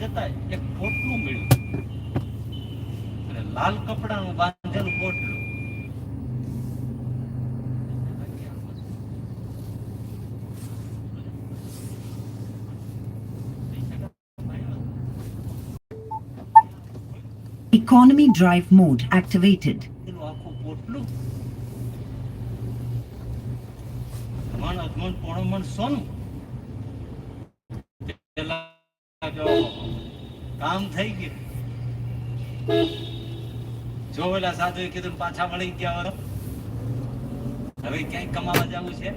જતા એક પોટલું મળ્યું અને લાલ કપડાનું બાંધેલું પોટલું Economy drive mode activated. પેલું આખું પોટલું મણ અધમણ પોણો મણ સોનું કામ થઈ ગયું. જો પેલા સાધુએ કીધું પાછા મળી ગયા વરો. હવે ક્યાંય કમાવા જવું છે?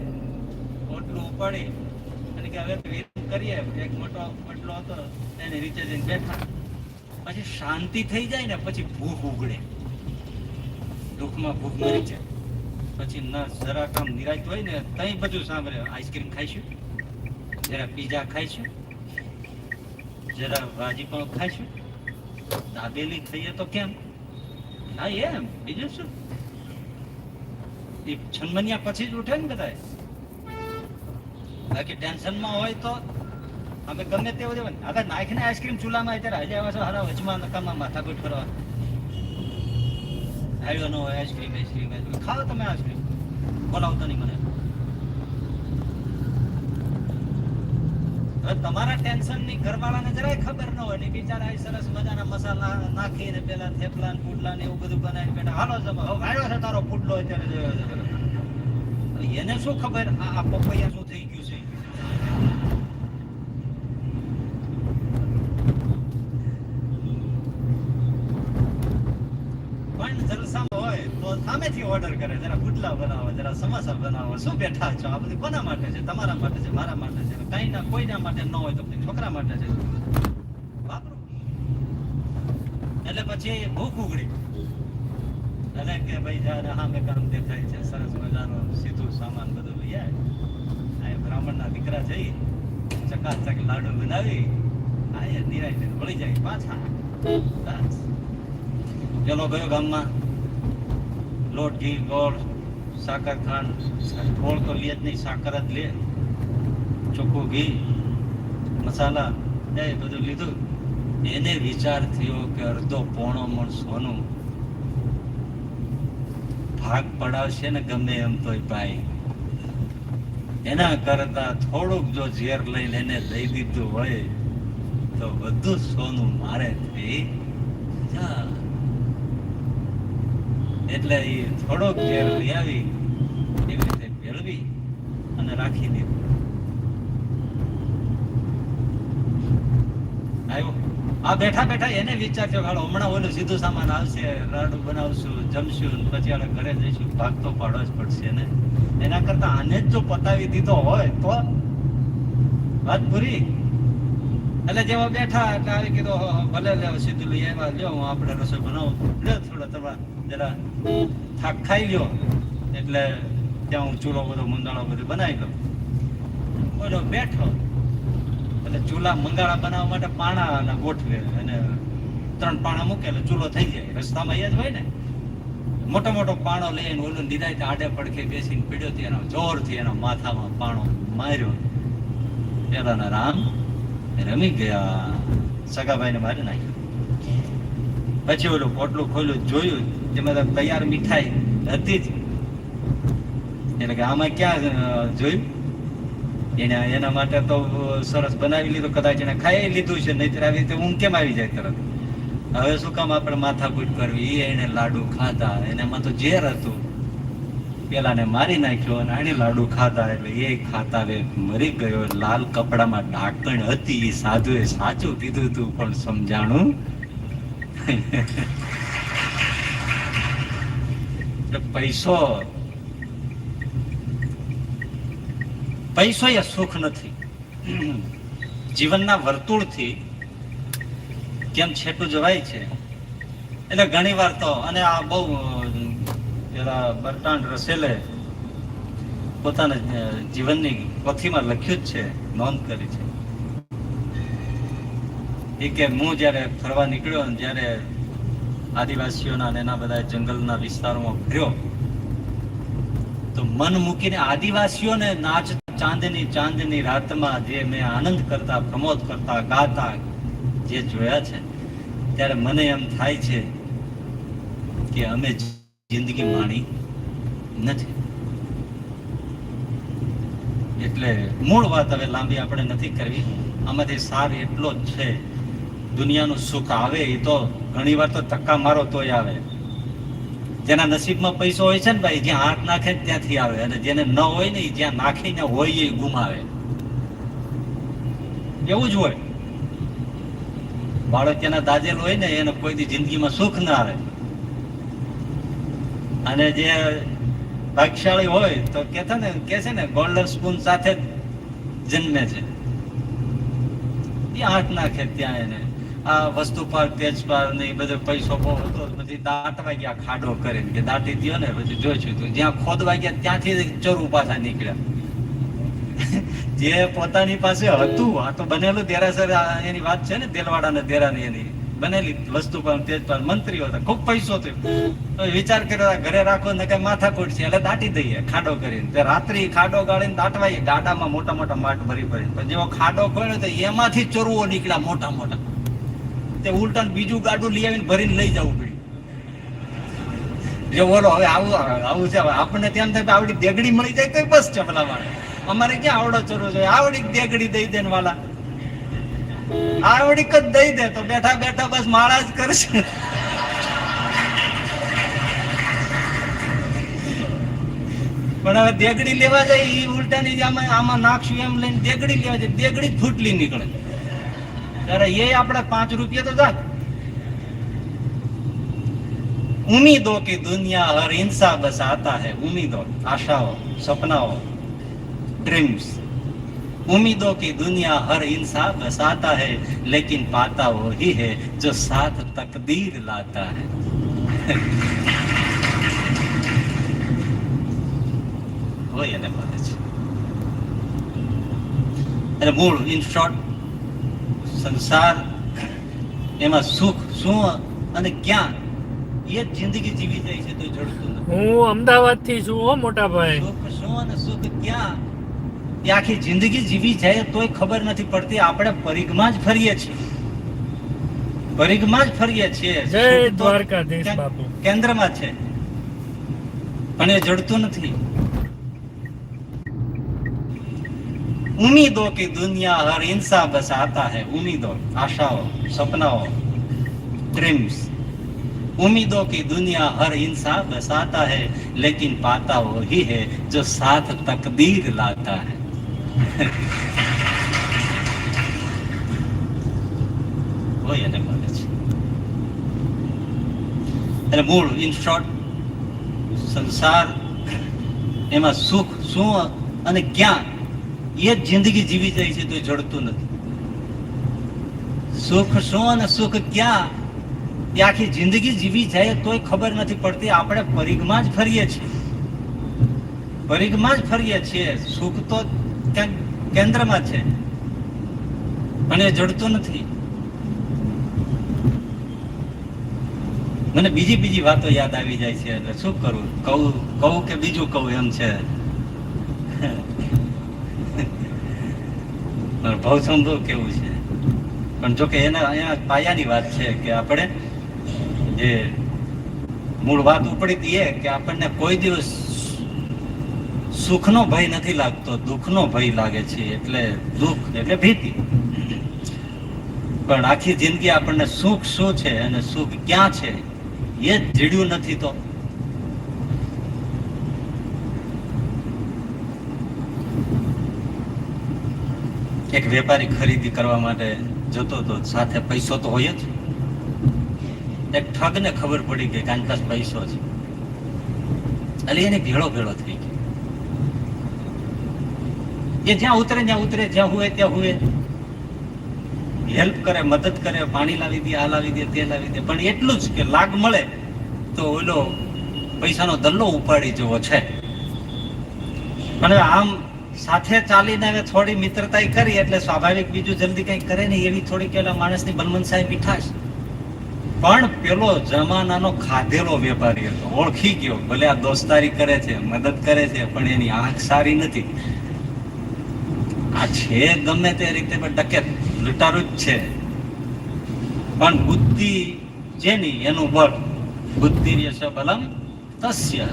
ઓટલું ઉપાડી અને કે હવે વેરું કરીએ. એક મોટો ઓટલો હતો, એને નીચે જઈને બેઠા. પછી શાંતિ થઈ જાય ને, પછી ભૂખ ઉગડે. દુઃખમાં ભૂખ મરી જાય. પછી ન જરા કામ નિરાશ હોય ને, તઈ બધું સાંભળે. આઈસ્ક્રીમ ખાઈશું. જરા પીઝા ખાઈશું. જરા ભાજી પણ ખાઈશું દાબેલી ખાઈએ તો કેમ? ના, એમ. બીજું શું? એ છનમનિયા પછી જ ઉઠે ને બધા બાકી ટેન્શનમાં હોય તો અમે ગમે તેવું દેવાનું હવે નાખીને આઈસ્ક્રીમ ચૂલામાં અત્યારે હજી આવે છે હારા વચમાં નકામા માથાકૂટ કરવા. આવ્યો ન હોય આઈસ્ક્રીમ આઈસ્ક્રીમ ખાઓ તમે આઈસ્ક્રીમ બોલાવતો નહીં મને હવે તમારા ટેન્શનની ઘરવાળાને જરાય ખબર ન હોય ને બિચારા સરસ મજાના મસાલા નાખીને પેલા થેપલા ને પુડલા ને એવું બધું બનાવીને બેઠા. હાલો જમા. હવે આવ્યો છે તારો પુડલો અત્યારે. જોયો છે એને શું ખબર? આ પપૈયા શું થઈ ગયું છે પણ જલસામાં હોય તો સામેથી ઓર્ડર કરે, જરા ગુટલા બનાવો, જરા સમોસા બનાવો, શું બેઠા છો? આ બધું કોના માટે છે? તમારા માટે છે, મારા માટે છે? કઈ ના કોઈના માટે ન હોય તો છોકરા માટે છે? વાપરો. એટલે પછી ભૂખ ઉગડી. એટલે કે ભાઈ જ્યારે સામે કામ દેખાય છે, સરસ મજાનું સીધું સામાન બધું લઈ આવે બ્રાહ્મણના દીકરા જઈ ચકાચક લાડુ બનાવી, આ નિરાય વળી જાય પાછા. ચલો ગયો ગામમાં. લોટ, ઘી, ગોળ, સાકર, ખાંડ. ગોળ તો લે જ નહીં, સાકર જ લે. ચોખ્ખું ઘી, મસાલા, એ બધું લીધું. એને વિચાર થયો કે અડધો પોણો મણ સોનું ભાગ પડાવશે ને ગમે એમ તોય ભાઈ. એના કરતા થોડુંક જો ઝેર લઈને એને દઈ દીધું હોય, તો બધું સોનું મારે થઈ જા એટલે એ થોડોક ઝેર લઈ આવી એવી રીતે ભેળવી અને રાખી દીધું. આવ્યો. આ બેઠા બેઠા એને વિચારજો હાલો હમણાં ઓલું સીધું સામાન આવશે લાડુ બનાવશું જમશું પછી આપણે ઘરે જઈશું ભાગ તો પાડવો જ પડશે ને. એના કરતા આને જ જો પતાવી દીધો હોય તો વાત પૂરી. એટલે જેવા બેઠા એટલે આવી કીધું "હો, હો, ભલે સીધું લઈ આવ્યા લ્યો હું આપણે રસોઈ બનાવું. લ્યો થોડો તમે જરા થાક ખાઈ લ્યો. એટલે ત્યાં હું ચૂલો બધો મંગાળો બધો બનાવી ગયો બોલો બેઠો. એટલે ચૂલા મંગાળા બનાવવા માટે પાણા ગોઠવે અને ત્રણ પાણા મૂકે એટલે ચૂલો થઈ જાય. રસ્તામાં એ જ હોય ને. મોટો મોટો પાણો લઈને ઓલું નિરાય આડે પડખે બેસીને પીડ્યો એના જોરથી એના માથામાં પાણો માર્યો. પેલાના રામ રમી ગયા. સગાભાઈને મારી નાખ્યો. પછી ઓલું પોટલું ખોલ્યું, જોયું. જેમાં તૈયાર મીઠાઈ હતી જ. એટલે કે આમાં ક્યાં જોયું? એને, એના માટે તો સરસ બનાવી લીધું, કદાચ એને ખાઈ લીધું છે, નહીતર આવી રીતે ઊંઘ કેમ આવી જાય તરત? હવે શું કામ આપણે માથાકૂટ કરવી? એ એને લાડુ ખાધા, એનામાં તો ઝેર હતું. પેલાને મારી નાખ્યો અને આને લાડુ ખાધા, એટલે એ ખાતા રે મરી ગયો. લાલ કપડામાં ઢાંકણ હતી એ સાધુએ સાચું કીધું તું, પણ સમજાણું? એટલે પૈસો. પૈસો એ સુખ નથી. જીવનના વર્તુળથી કેમ છેટું જવાય છે? એટલે ઘણી વાર તો, અને આ બહુ પેલા બર્ટાન રસેલે પોતાના જીવનની પોથીમાં લખ્યું જ છે, નોંધ કરી છે. એ કે હું જ્યારે ફરવા નીકળ્યો જ્યારે આદિવાસીઓના એના બધા જંગલના વિસ્તારોમાં ભર્યો. તો મન મૂકીને આદિવાસીઓને નાચ ચાંદની ચાંદની રાતમાં જે મેં આનંદ કરતા, પ્રમોદ કરતા, ગાતા, જે જોયા છે, ત્યારે મને એમ થાય છે કે અમે જિંદગી માણી નથી. એટલે મૂળ વાત હવે લાંબી આપણે નથી કરવી. આમાંથી સાર એટલો જ છે દુનિયાનું સુખ આવે, એ તો ઘણી વાર તો ધક્કા મારો તોય આવે. જેના નસીબમાં પૈસો હોય છે ને ભાઈ, જ્યાં હાથ નાખે ત્યાંથી આવે. અને જેને ન હોય ને જ્યાં નાખીને હોય, એ ગુમાવે. એવું જ હોય. બાળક જેના દાજેલ હોય ને, એને કોઈથી જિંદગીમાં સુખ ના આવે. અને જે ભાગ્યશાળી હોય, તો કે ને કે છે ને ગોલ્ડન સ્પૂન સાથે જન્મે છે. ત્યાં હાથ નાખે ત્યાં એને. આ વસ્તુ પર પેજ પર ને એ બધો પૈસો બહુ હતો પછી દાંટવા ગયા ખાડો કરીને કે દાટી દ્યો ને પછી જોઈશું તો જ્યાં ખોદવા ગયા ત્યાંથી ચરુ પાછા નીકળ્યા. જે પોતાની પાસે હતું, આ તો બનેલું દેરાસર એની વાત છે ને, દેલવાડા ને દેરાની એની. બનેલી વસ્તુ પણ તેજ પર મંત્રીઓ હતા, ખૂબ પૈસો થયો. તો વિચાર કર્યો ઘરે રાખો ને કઈ માથાકૂટ છે, એટલે દાટી દઈએ, ખાડો કરીને. રાત્રિ ખાડો ગાળીને દાટવાઈએ, ગાડામાં મોટા મોટા માટ ભરી ભરી જેવો ખાડો ખોલ્યો તો એમાંથી ચોરવો નીકળ્યા મોટા મોટા. તે ઉલટા બીજું ગાડું લઈ આવીને ભરીને લઈ જવું પડ્યું. જે બોલો, હવે આવું આવું છે. આપણને તેમ થાય આવડી દેગડી મળી જાય તો બસ છે પેલા અમારે ક્યાં આવડો ચોરો જોઈએ? આવડી દેગડી દઈ દે ને વાલા. આવડી જ દઈ દે તો બેઠા બેઠા બસ માળા જ કરશે. પણ હવે દેગડી લેવા જાય એ ઉલટાની આમાં આમાં નાખશું એમ લઈને દેગડી લેવા જાય. દેગડી ફૂટલી નીકળે. અરે એ આપણે પાંચ રૂપિયા તો જાય उम्मीदों की दुनिया हर इंसान बस आता है उम्मीदों आशाओं सपनाओं ड्रीम्स उम्मीदों की दुनिया हर इंसान बस आता है लेकिन पाता वो ही है जो साथ तकदीर लाता है હોય એને મળે છે એટલે મૂળ ઇન શોર્ટ સંસાર એમાં સુખ શું અને ક્યાં? એ જિંદગી જીવી જાય છે તો જડતું હું અમદાવાદથી છું હો મોટા ભાઈ. સુખ શું અને સુખ ક્યાં? એ આખી જિંદગી જીવી જાય તોય ખબર નથી પડતી. આપણે પરિઘમાં જ ફરીએ છીએ. પરિઘમાં જ ફરીએ છીએ. જય દ્વારકાધીશ બાપુ. કેન્દ્રમાં છે. પણ એ જડતું નથી. उम्मीदों की दुनिया हर इंसान बस आता है उम्मीदों आशाओं सपनाओं ड्रीम्स उम्मीदों की दुनिया हर इंसान बस आता है लेकिन पाता वो ही है जो साथ तकदीर लाता है હોય એને મળે છે એટલે મૂળ ઇન શોર્ટ સંસાર એમાં સુખ શું અને ક્યાં એ જિંદગી જીવી જાય છે તો જડતું નથી. સુખ શું અને સુખ ક્યાં? એ આખી જિંદગી જીવી જાય તોય ખબર નથી પડતી. આપણે પરિઘમાં જ ફરીએ છીએ. પરિઘમાં જ ફરીએ છીએ. સુખ તો કેન્દ્રમાં છે. એ જડતું નથી. મને બીજી બીજી વાતો યાદ આવી જાય છે. એટલે શું કરું? કહું કહું કે બીજું કહું એમ છે. ભાવ સમજો કેવું છે? પણ જોકે એના એના પાયાની વાત છે કે આપણે જે મૂળ વાત ઉપડી હતી એ કે આપણને કોઈ દિવસ સુખનો ભય નથી લાગતો, દુઃખનો ભય લાગે છે, એટલે દુઃખ, એટલે ભીતિ. પણ આખી જિંદગી આપણને સુખ શું છે અને સુખ ક્યાં છે એ જ જીડ્યું નથી તો એક વેપારી ખરીદી કરવા માટે જતો તો સાથે પૈસો તો હોય જ. એક ઠગને ખબર પડી કે આની પૈસો છે. એટલે એને ભેળો ભેળો થઈ ગયો. એ જ્યાં ઉતરે જ્યાં ઉતરે, જ્યાં હોય ત્યાં હોય હેલ્પ કરે, મદદ કરે, પાણી લાવી દે, આ લાવી દે, તે લાવી દે. પણ એટલું જ કે લાગ મળે તો ઓલો પૈસાનો દલ્લો ઉપાડી જેવો છે. અને આમ સાથે ચાલીને હવે થોડી મિત્રતા કરી, એટલે સ્વાભાવિક બીજું જલ્દી કઈ કરે નહીં એવી થોડીક પેલા માણસની બલમનસાઈ મીઠાશ પણ પેલો જમાનાનો ખાધેલો વેપારી હતો, ઓળખી ગયો, ભલે આ દોસ્તારી કરે છે, મદદ કરે છે, પણ એની આંખ સારી નથી. આ છે ગમે તે રીતે પણ ડકેત લૂંટારું જ છે. પણ બુદ્ધિ જેની, એનું બળ, બુદ્ધિ બલમ તસ્ય.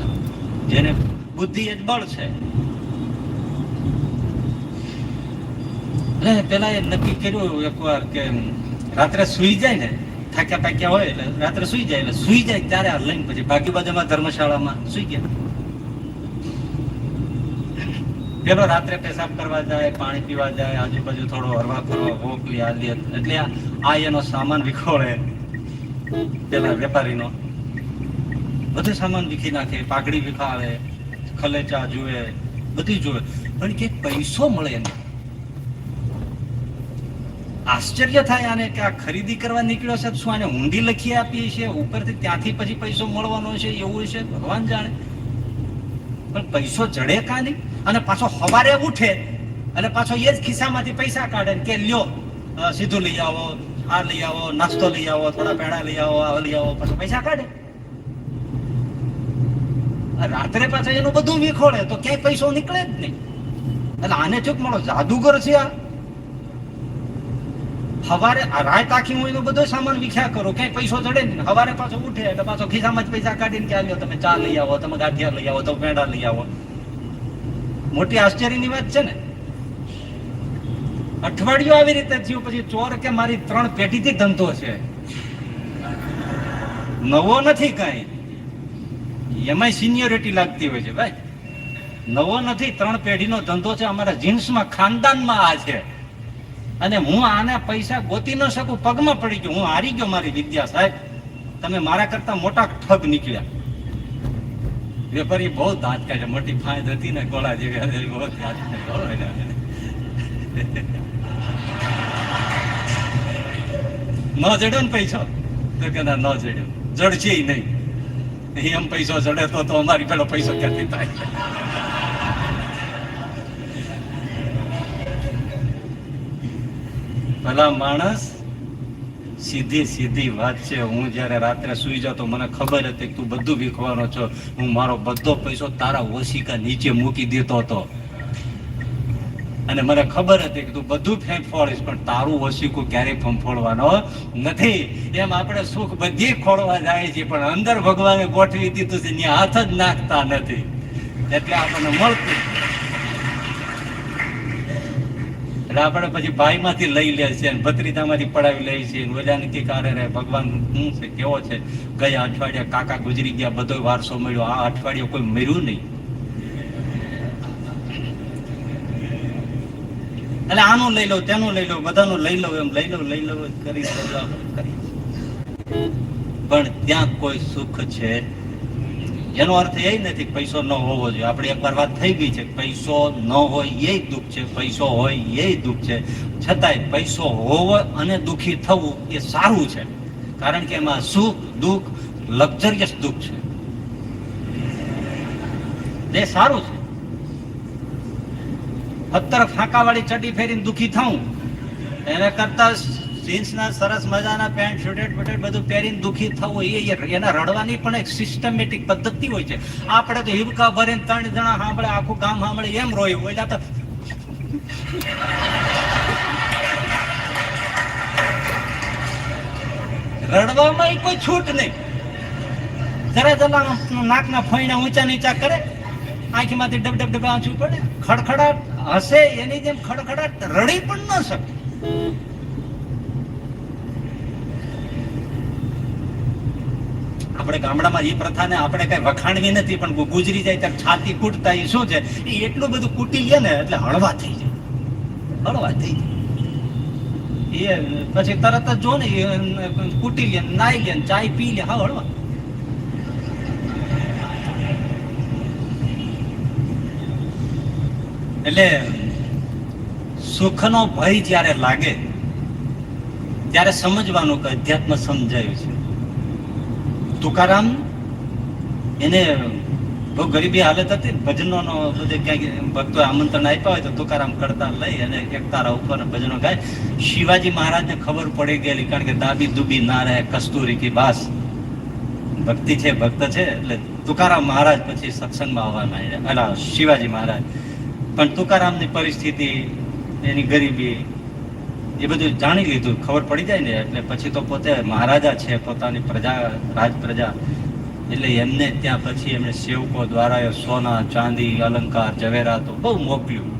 જેને બુદ્ધિ એ જ બળ છે. એટલે પેલા એ નક્કી કર્યું એકવાર કે રાત્રે સુઈ જાય ને, થાક્યા પાક્યા હોય એટલે રાત્રે સુઈ જાય એટલે સુઈ જાય ત્યારે આ લઈને પછી બાકી બાજુમાં ધર્મશાળામાં સુઈ ગયા. પેલો રાત્રે પેશાબ કરવા જાય, પાણી પીવા જાય, આજુબાજુ થોડો હરવા ફરવા વોક લે, આ લે, એટલે આ એનો સામાન વિખોળે. પેલા વેપારીનો. બધો સામાન વિખી નાખે, પાઘડી વિખાવે, ખલેચા જુએ, બધી જુએ. પણ કે પૈસો મળે એને આશ્ચર્ય થાય આને કે આ ખરીદી કરવા નીકળ્યો છે શું આને ઊંધી લખી આપી છે ઉપરથી ત્યાંથી પછી પૈસો મળવાનો છે, એવું છે ભગવાન જાણે. પણ પૈસો જડે કા નહીં અને પાછો સવારે ઉઠે અને પાછો એ જ ખિસ્સામાંથી પૈસા કાઢે કે લ્યો સીધું લઈ આવો, આ લઈ આવો, નાસ્તો લઈ આવો, થોડા પેડા લઈ આવો, આ લઈ આવો, પાછો પૈસા કાઢે. રાત્રે પાછા એનું બધું વિખોળે, તો ક્યાંય પૈસો નીકળે જ નહીં. એટલે આને ચૂક મળો, જાદુગર છે આ. હવારે રાત આખી હું એનો બધો સામાન વિખ્યા કરો, ક્યાંય પૈસો ચડે ને હવારે પાછો ઉઠે એટલે પાછો ખિસ્સામાં જ પૈસા કાઢીને કે આવ્યો, તમે ચા લઈ આવો, તમે ગાંઠિયા લઈ આવો, તમે પેંડા લઈ આવો. મોટી આશ્ચર્યની વાત છે ને? અઠવાડિયું આવી રીતે થયું, પછી ચોર કે મારી ત્રણ પેઢીથી ધંધો છે. નવો નથી કઈ. એમાંય સિનિયોરિટી લાગતી હોય છે, ભાઈ. નવો નથી, ત્રણ પેઢીનો ધંધો છે, અમારા જીન્સમાં, ખાનદાનમાં આ છે. અને હું આને પૈસા ગોતી ન શકું, પગમાં પડી ગયો. હું હારી ગયો મારી વિદ્યા સાહેબ. તમે મારા કરતા મોટા ઠગ નીકળ્યા. વેપારી બહુ દાંત કાઢે, મોટી ફાંદ હતી ને ગોળા જેવી બહુ દાંત. ન જડ્યો ને પૈસો? તો કે ના, ન જડ્યો. જડશે નહીં. એમ પૈસો જડે તો અમારી પેલો પૈસો ક્યાંથી થાય? ભલા માણસ સીધી સીધી વાત છે. હું જ્યારે રાત્રે સુઈ જાઉં તો મને ખબર હતી કે તું બધું વીખવાનો છો. હું મારો બધો પૈસો તારા ઓશિકા નીચે મૂકી દેતો હતો. અને મને ખબર હતી કે તું બધું ફેંફોડીશ પણ તારું ઓશિકું ક્યારેય ફંફોડવાનો નથી. એમ આપણે સુખ બધી ખોળવા જાય છે, પણ અંદર ભગવાને ગોઠવી દીધું છે, ત્યાં હાથ જ નાખતા નથી. એટલે આપણને મળતું એટલે આપણે પછી ભાઈ માંથી લઈ લે છે ભત્રીજામાંથી પડાવી લે છે. રોજા કે કારે રે ભગવાન શું છે? કેવો છે? ગયા અઠવાડિયા કાકા ગુજરી ગયા, બધો વારસો મળ્યો. આ અઠવાડિયે કોઈ મર્યું નહીં. એટલે આનું લઈ લઉં તેનું લઈ લઉં બધાનું લઈ લઉં એમ લઈ લઉં લઈ કરી કરી કરી. પણ ત્યાં કોઈ સુખ છે? એનો અર્થ એ નથી કે પૈસો ન હોવો જોઈએ. આપણે એકવાર વાત થઈ ગઈ છે પૈસો ન હોય એ દુઃખ છે. પૈસો હોય એ દુઃખ છે. છતાંય પૈસો હોવો અને દુઃખી થવું એ સારું છે. કારણ કે એમાં સુખ, દુઃખ, લક્ઝરિયસ દુઃખ છે. એ સારું છે. અત્તર ફાંકાવાળી ચડી ફેરીને દુઃખી થવું એને કરતા જીન્સના સરસ મજાના પેન્ટ શૂટેડ બટેટ બધું પહેરીને દુઃખી થવું એ- એના રડવાની પણ એક સિસ્ટમેટિક પદ્ધતિ હોય છે. આપણે તો હિબકા ભરીને ત્રણ જણા સાંભળે, આખું ગામ સાંભળે, એમ રોયું હોય. તો રડવામાં કોઈ છૂટ નહીં. જરા જરા નાકના ફોઈના ઊંચા નીચા કરે, આંખીમાંથી ડબ ડબ ડબ આંચું પડે. ખડખડાટ હશે, એની જેમ ખડખડાટ રડી પણ ન શકે. આપણે ગામડામાં એ પ્રથાને આપણે કઈ વખાણવી નથી, પણ ગુજરી જાય ત્યારે છાતી કૂટતા એ શું છે? એ એટલું બધું કૂટી લે ને, એટલે હળવા થઈ જાય. હળવા થઈ જાય. એ, પછી તરત જ જો ને કૂટી લે નાઈ લે ચાય પી લે, હા, હળવા. એટલે સુખનો ભય જ્યારે લાગે, ત્યારે સમજવાનું કે અધ્યાત્મ સમજાયું છે. તુકારામ, એને બહુ ગરીબી હાલત હતી ભજનોનો બધે ક્યાંક ભક્તો આમંત્રણ આપ્યા હોય તો તુકારામ કરતા લઈ અને એક તારા ઉપર ભજનો ગાય. શિવાજી મહારાજને ખબર પડી ગયેલી કારણ કે દાબી દુબી ના રહે કસ્તુરી કી બાસ. ભક્તિ છે, ભક્ત છે, એટલે તુકારામ મહારાજ પછી સત્સંગમાં આવવા માંડ્યા અલા, શિવાજી મહારાજ. પણ તુકારામની પરિસ્થિતિ, એની ગરીબી એ બધું જાણી લીધું. ખબર પડી જાય ને, એટલે પછી તો પોતે મહારાજા છે, પોતાની પ્રજા રાજ પ્રજા એટલે એમને ત્યાં પછી એમને સેવકો દ્વારા સોના, ચાંદી, અલંકાર જવેરાતો બહુ મોકલ્યું.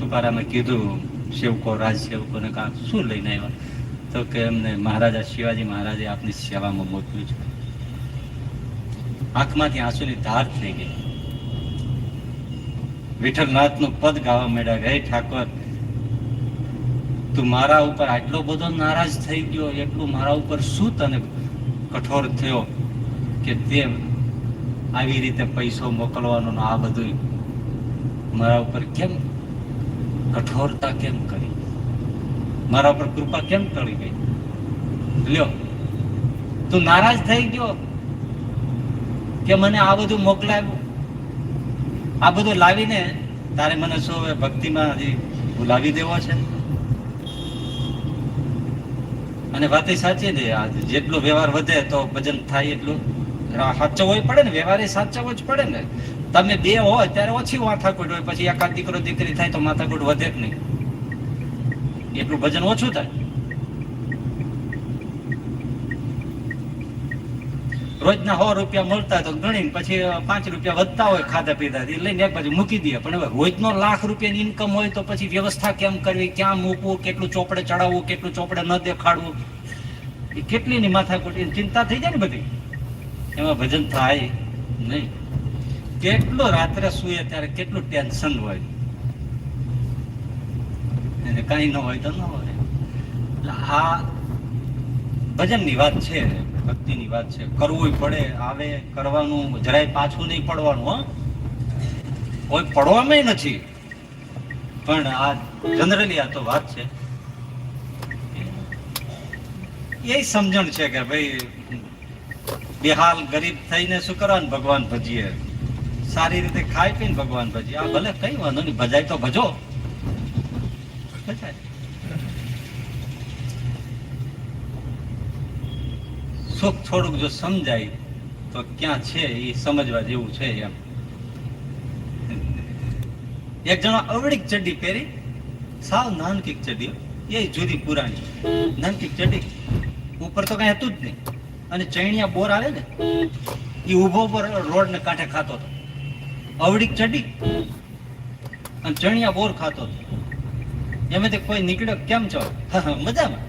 તુકારામે કીધું, સેવકો રાજ સેવકોને કા શું લઈને આવ્યા? તો કે એમને, મહારાજા શિવાજી મહારાજે આપની સેવામાં મોકલ્યું છે. આંખમાંથી આંસુની ધાર થઈ ગઈ. વિઠ્ઠલનાથનું પદ ગાવા માંડ્યા હે ઠાકોર, તું મારા ઉપર આટલો બધો નારાજ થઈ ગયો, એટલું મારા ઉપર શું તને કઠોર થયો કે તે આવી રીતે પૈસો મોકલવાનો આ બધું મારા ઉપર કેમ કઠોરતા કેમ કરી? મારા ઉપર કૃપા કેમ કરી ગઈ? લ્યો, તું નારાજ થઈ ગયો કે મને આ બધું મોકલાવ્યું આ બધું લાવીને તારે મને શું હવે ભક્તિમાં હજી ભૂલાવી દેવો છે? અને વાત સાચી આ જેટલો વ્યવહાર વધે તો ભજન થાય એટલું. સાચવવો પડે ને, વ્યવહાર એ સાચવવો જ પડે ને. તમે બે હોય ત્યારે ઓછી માથાકૂટ હોય, પછી એકાદ દીકરો દીકરી થાય તો માથાકૂટ વધે જ નહીં. એટલું ભજન ઓછું થાય. રોજના સો રૂપિયા મળતા તો ગણીને પછી પાંચ રૂપિયા વધતા હોય ખાધા પીધા એ લઈને એક બાજુ મૂકી દઈએ. પણ હવે રોજનો લાખ રૂપિયાની ઇન્કમ હોય તો પછી વ્યવસ્થા કેમ કરવી? ક્યાં મૂકવું? કેટલું ચોપડે ચડાવવું? કેટલું ચોપડે ન દેખાડવું? એ કેટલીની માથાકૂટ ચિંતા થઈ જાય ને બધી? એમાં ભજન થાય નહીં. કેટલું રાત્રે સુએ ત્યારે કેટલું ટેન્શન હોય. એને કઈ ન હોય તો ન હોય. એટલે આ ભજનની વાત છે. ભક્તિની વાત છે. કરવું પડે, આવે, કરવાનું, જરાય પાછું નહીં પડવાનું, હો. કોઈ પડવામાં નથી. પણ આ જનરલી આ તો વાત છે. એ સમજણ છે કે ભાઈ, બેહાલ ગરીબ થઈને શું કરવાનું? ભગવાન ભજીએ. સારી રીતે ખાઈ પીને ભગવાન ભજીએ. આ ભલે કઈ વાંધો નહીં, ભજાય તો ભજો. ભજાય. સુખ થોડુંક જો સમજાય, તો ક્યાં છે એ સમજવા જેવું છે એમ. એક જણા અવળીક ચડ્ડી પહેરી, સાવ નાનકીક ચડ્ડી, એ જુદી પુરાણી. નાનકી ચડ્ડી, ઉપર તો કઈ હતું જ નહીં. અને ચૈણિયા બોર આવે ને એ ઊભો પર રોડ ને કાંઠે ખાતો હતો. અવળીક ચડ્ડી અને ચણિયા બોર ખાતો હતો. એમાંથી કોઈ નીકળ્યો કેમ છો? મજામાં.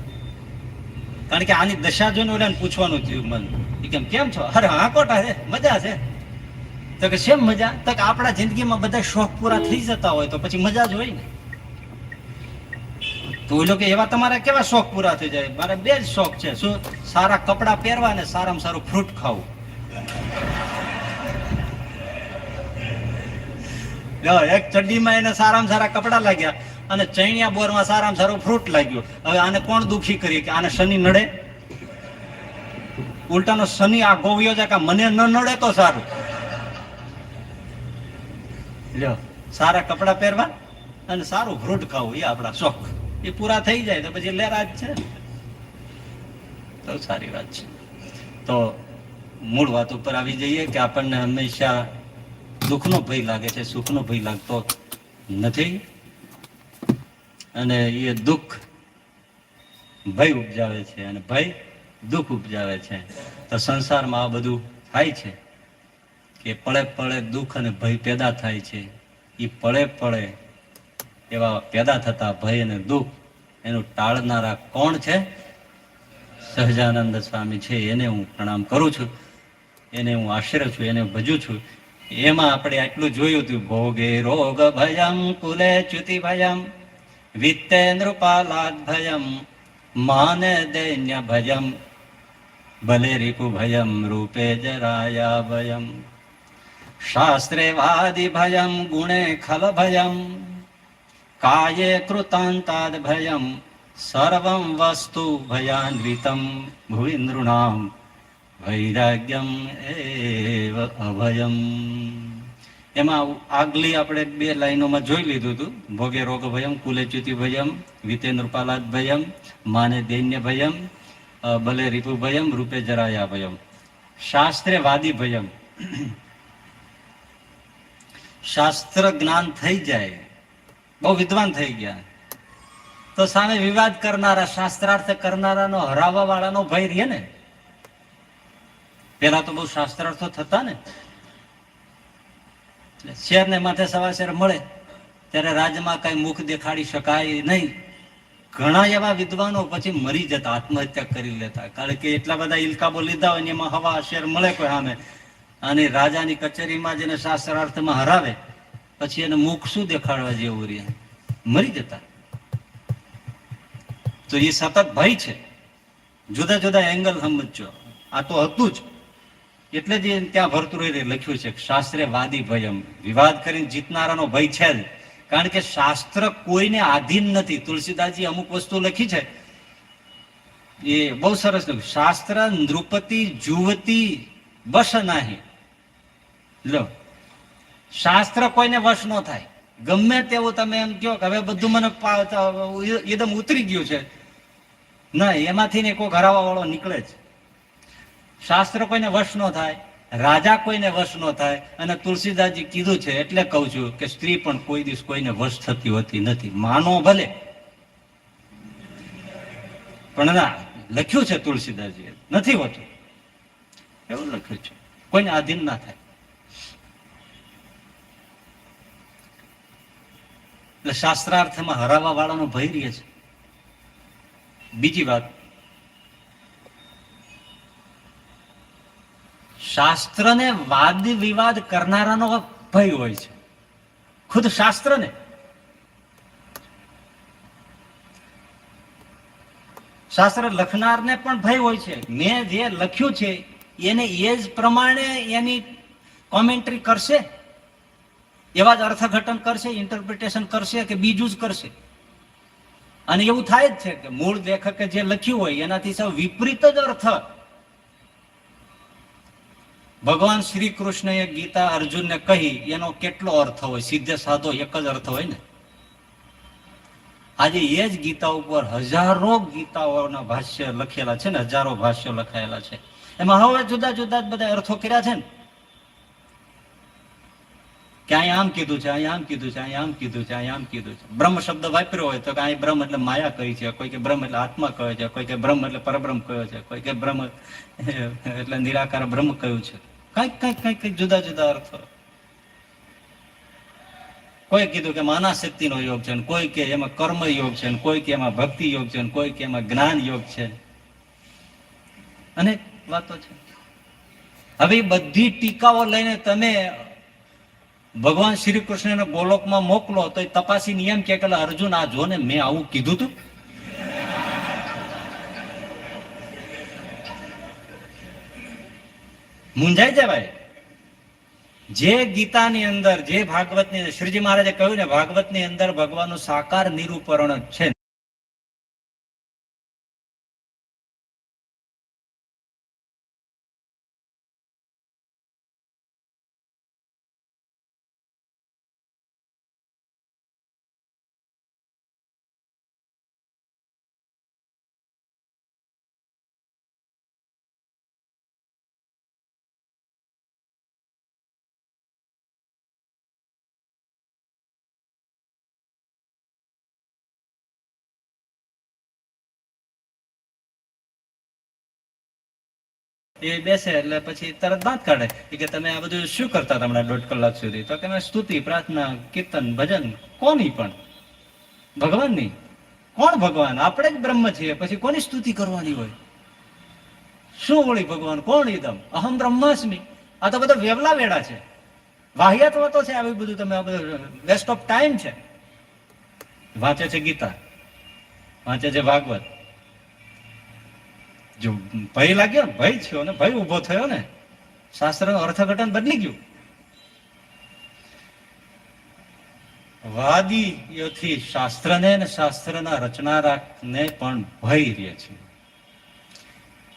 કારણ કે આની દશા જોઈને ઓલાને પૂછવાનું થયું મન. કેમ કેમ છો? અરે, હા, કોટા છે, મજા છે. તો કે શેમ મજા? તો કે આપણા જિંદગીમાં બધા શોખ પૂરા થઈ જતા હોય તો પછી મજા જ હોય ને. તો ઓલો કે, એવા તમારા કેવા શોખ પૂરા થઈ જાય? મારે બે જ શોખ છે. શું? સારા કપડાં પહેરવા ને સારામાં સારું ફ્રૂટ ખાવું. એક ચડ્ડીમાં એને સારામાં સારા કપડાં લાગ્યા. અને ચૈણિયા બોરમાં સારામાં સારું ફ્રૂટ લાગ્યું. હવે આને કોણ દુખી કરીએ કે આને શનિ નડે? ઉલટાનો શનિ આ ગોવ્યો છે કે મને ન નડે તો સારું. લ્યો, સારા કપડાં પહેરવા અને સારું ફ્રૂટ ખાવું, એ આપણા શોખ. એ પૂરા થઈ જાય તો પછી લેરા જ છે. તો સારી વાત છે. તો મૂળ વાત ઉપર આવી જઈએ કે આપણને હંમેશા દુઃખનો ભય લાગે છે, સુખનો ભય લાગતો નથી. અને એ દુઃખ ભય ઉપજાવે છે અને ભય દુઃખ ઉપજાવે છે. તો સંસારમાં આ બધું થાય છે કે પળે પળે દુઃખ અને ભય પેદા થાય છે. એ પળે પળે એવા પેદા થતા ભય અને દુઃખ એનું ટાળનારા કોણ છે? સહજાનંદ સ્વામી છે. એને હું પ્રણામ કરું છું. એને હું આશ્રય છું. એને ભજું છું. એમાં આપણે આટલું જોયું હતું. ભોગે રોગ ભયમ કુલે ચ્યુતિ ભયમ વિત્તે નૃપાલાદ ભયમ માને દૈન્ય ભયમ ભલે રીપુ ભયમ રૂપે જરાયા ભયમ શાસ્ત્રે વાદિ ભયમ ગુણે ખલ ભયમ કાયે કૃતાંતાદ ભયમ સર્વમ વસ્તુ ભયાન્વિતમ ભુવિ વૈરાગ્યમ એવ અભયમ એમાં આગલી આપણે બે લાઈનોમાં જોઈ લીધું હતું. ભોગે રોગ ભયમ કુલેચ્યુતિ ભયમ વિતે નૃપાલાદ ભયમ, માને દૈન્ય ભયમ બલે રીપુ ભયમ, રૂપે જરાયા ભયમ. શાસ્ત્રે વાદી ભયમ. શાસ્ત્ર જ્ઞાન થઈ જાય. બહુ વિદ્વાન થઈ ગયા. તો સામે વિવાદ કરનારા, શાસ્ત્રાર્થ કરનારાનો હરાવવા વાળાનો ભય રહે ને? પેલા તો બહુ શાસ્ત્રાર્થો થતા ને. એટલે શેરને માથે સવા શેર મળે, ત્યારે રાજમાં કઈ મુખ દેખાડી શકાય નહીં. ઘણા એવા વિદ્વાનો પછી મરી જતા, આત્મહત્યા કરી લેતા. કારણ કે એટલા બધા ઇલકાબો લીધા હોય એમાં હવા શેર મળે કોઈ સામે અને રાજાની કચેરીમાં જેને શાસ્ત્રાર્થમાં હરાવે. પછી એને મુખ શું દેખાડવા જેવું રહે? મરી જતા. તો એ સતત ભય છે. જુદા જુદા એંગલ સમજો આ તો હતું જ. એટલે જ ત્યાં ભરતુરે લખ્યું છે શાસ્ત્રે વાદી ભયમ વિવાદ કરીને જીતનારાનો ભય છે જ. કારણ કે શાસ્ત્ર કોઈને આધીન નથી. તુલસીદાસજી અમુક વસ્તુ લખી છે. એ બહુ સરસ લખ્યું. શાસ્ત્ર નૃપતિ જુવતી વશ નાહી લો. શાસ્ત્ર કોઈને વશ ન થાય. ગમે તેવું તમે એમ કહો કે હવે બધું મને એકદમ ઉતરી ગયું છે. ના, એમાંથી ને કોઈ હરાવા વાળો નીકળે જ. શાસ્ત્ર કોઈને વશ ન થાય, રાજા કોઈને વશ ન થાય અને તુલસીદાસજી કીધું છે, એટલે કહું છું કે સ્ત્રી પણ કોઈ દિવસ કોઈને વશ થતી હોતી નથી. માનો ભલે. પણ ના, લખ્યું છે તુલસીદાસજી નથી હોતું. એવું લખ્યું છે. કોઈને આધીન ના થાય. એટલે શાસ્ત્રાર્થમાં હરાવા વાળાનો ભય રહે છે. બીજી વાત શાસ્ત્રને વાદ વિવાદ કરનારાનો ભય હોય છે. ખુદ શાસ્ત્રને. શાસ્ત્ર લખનારને પણ ભય હોય છે. મેં જે લખ્યું છે, એને એ જ પ્રમાણે એની કોમેન્ટ્રી કરશે, એવા જ અર્થઘટન કરશે ઇન્ટરપ્રિટેશન કરશે કે બીજું જ કરશે. અને એવું થાય જ છે કે મૂળ લેખકે જે લખ્યું હોય, એનાથી સાવ વિપરીત જ અર્થ ભગવાન શ્રી કૃષ્ણએ ગીતા અર્જુનને કહી, એનો કેટલો અર્થ હોય? સીધે સાધો એક જ અર્થ હોય ને? આજે એ જ ગીતા ઉપર હજારો ગીતાઓના ભાષ્ય લખેલા છે ને, હજારો ભાષ્યો લખાયેલા છે. એમાં હવે જુદા જુદા બધા અર્થો કર્યા છે ને. કે અહીંયા આમ કીધું છે અહીંયા આમ કીધું છે અહીંયા આમ કીધું છે અહીંયા આમ કીધું છે. બ્રહ્મ શબ્દ વાપર્યો હોય તો કે અહીં બ્રહ્મ એટલે માયા કહી છે, કોઈ કે બ્રહ્મ એટલે આત્મા કહે છે, કોઈ કે બ્રહ્મ એટલે પરબ્રહ્મ કહ્યો છે, કોઈ કે બ્રહ્મ એટલે નિરાકાર બ્રહ્મ કહ્યું છે. કંઈક કંઈક કંઈક કંઈક જુદા જુદા અર્થ. કોઈ કીધું કે માના શક્તિનો યોગ છે કોઈ કે એમાં કર્મ યોગ છે કોઈ કે એમાં ભક્તિ યોગ છે કોઈ કે એમાં જ્ઞાન યોગ છે. અનેક વાતો છે. હવે બધી ટીકાઓ લઈને તમે ભગવાન શ્રી કૃષ્ણને ગોલોકમાં મોકલો તો એ નિયમ કે અર્જુન આ જો ને મેં આવું કીધું તું. મુંજાઈ જવાય. જે ગીતાની અંદર, જે ભાગવતની શ્રીજી મહારાજે કહ્યું ને, ભાગવતની અંદર ભગવાનનું સાકાર નિરૂપરણ જ છે. એ બેસે એટલે પછી તરત દાંત કાઢે. કે તમે આ બધું શું કરતા હમણાં દોઢ કલાક સુધી? તો કે મેં સ્તુતિ, પ્રાર્થના, કીર્તન, ભજન, કોની પણ? ભગવાનની. કોણ ભગવાન? આપણે જ બ્રહ્મ છીએ, પછી કોની સ્તુતિ કરવાની હોય? શું વળી ભગવાન? કોણ એકદમ અહમ બ્રહ્માસ્મિ. આ તો બધા વેવલા વેડા છે. વાહિયાત વાતો છે આવી બધું, તમે આ બધું વેસ્ટ ઓફ ટાઈમ છે. વાંચે છે ગીતા. વાંચે છે ભાગવત. જો ભય લાગ્યો ને, ભય થયો ને, ભય ઊભો થયો ને, શાસ્ત્રનું અર્થઘટન બદલી ગયું. વાદીઓથી શાસ્ત્રને ને શાસ્ત્રના રચનારાને પણ ભય રહે છે.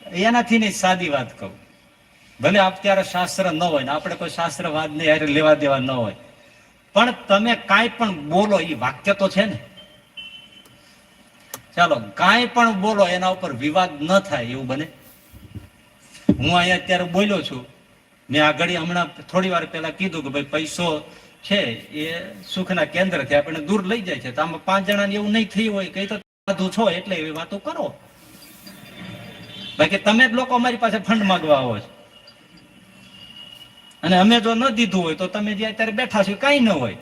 એનાથી નહીં, સાદી વાત કહું. ભલે અત્યારે શાસ્ત્ર ન હોય ને, આપણે કોઈ શાસ્ત્રવાદ ને યારે લેવા દેવા ન હોય, પણ તમે કાંઈ પણ બોલો એ વાક્ય તો છે ને. ચાલો, કાંઈ પણ બોલો, એના ઉપર વિવાદ ન થાય, એવું બને? હું અહીંયા અત્યારે બોલ્યો છું. મેં આગળ હમણાં થોડી વાર પહેલા કીધું કે ભાઈ, પૈસો છે, એ સુખના કેન્દ્રથી આપણને દૂર લઈ જાય છે. તો આમાં પાંચ જણાને એવું નહીં થયું હોય, કઈ તો સાધુ છો એટલે એવી વાતો કરો. બાકી તમે જ લોકો અમારી પાસે ફંડ માંગવા આવો છો. અને અમે જો ન દીધું હોય, તો તમે જે અત્યારે બેઠા છો કાંઈ ન હોય.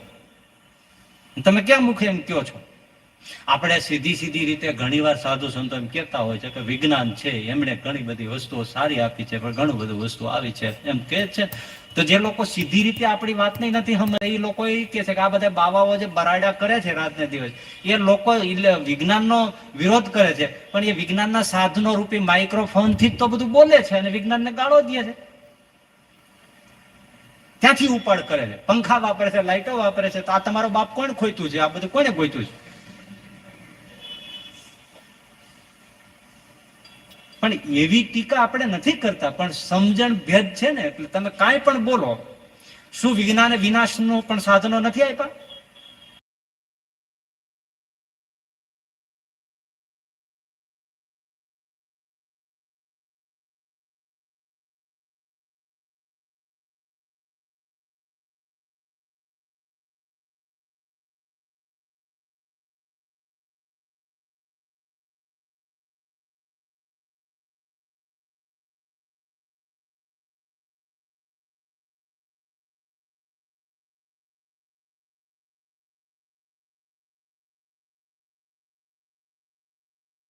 તમે ક્યાં મુખે એમ કયો છો? આપણે સીધી સીધી રીતે ઘણીવાર સાધુ સંતો એમ કહેતા હોય છે કે વિજ્ઞાન છે, એમણે ઘણી બધી વસ્તુઓ સારી આપી છે, પણ ઘણું બધું વસ્તુ આવી છે એમ કહે છે. તો જે લોકો સીધી રીતે આપણી વાતને નથી સમજે એ લોકો એ કહે છે કે આ બધા બાવાઓ જે બરાડા કરે છે રાતને દિવસ, એ લોકો વિજ્ઞાનનો વિરોધ કરે છે, પણ એ વિજ્ઞાનના સાધનો રૂપી માઇક્રોફોનથી જ તો બધું બોલે છે અને વિજ્ઞાનને ગાળો દે છે. ત્યાંથી ઉપાડ કરે છે. પંખા વાપરે છે લાઇટો વાપરે છે, તો આ તમારો બાપ કોણ ખોઈતું છે? આ બધું કોને ખોઈતું છે? પણ એવી ટીકા આપણે નથી કરતા, પણ સમજણ ભેદ છે ને, એટલે તમે કાંઈ પણ બોલો. શું વિજ્ઞાને વિનાશનો પણ સાધનો નથી આપ્યા?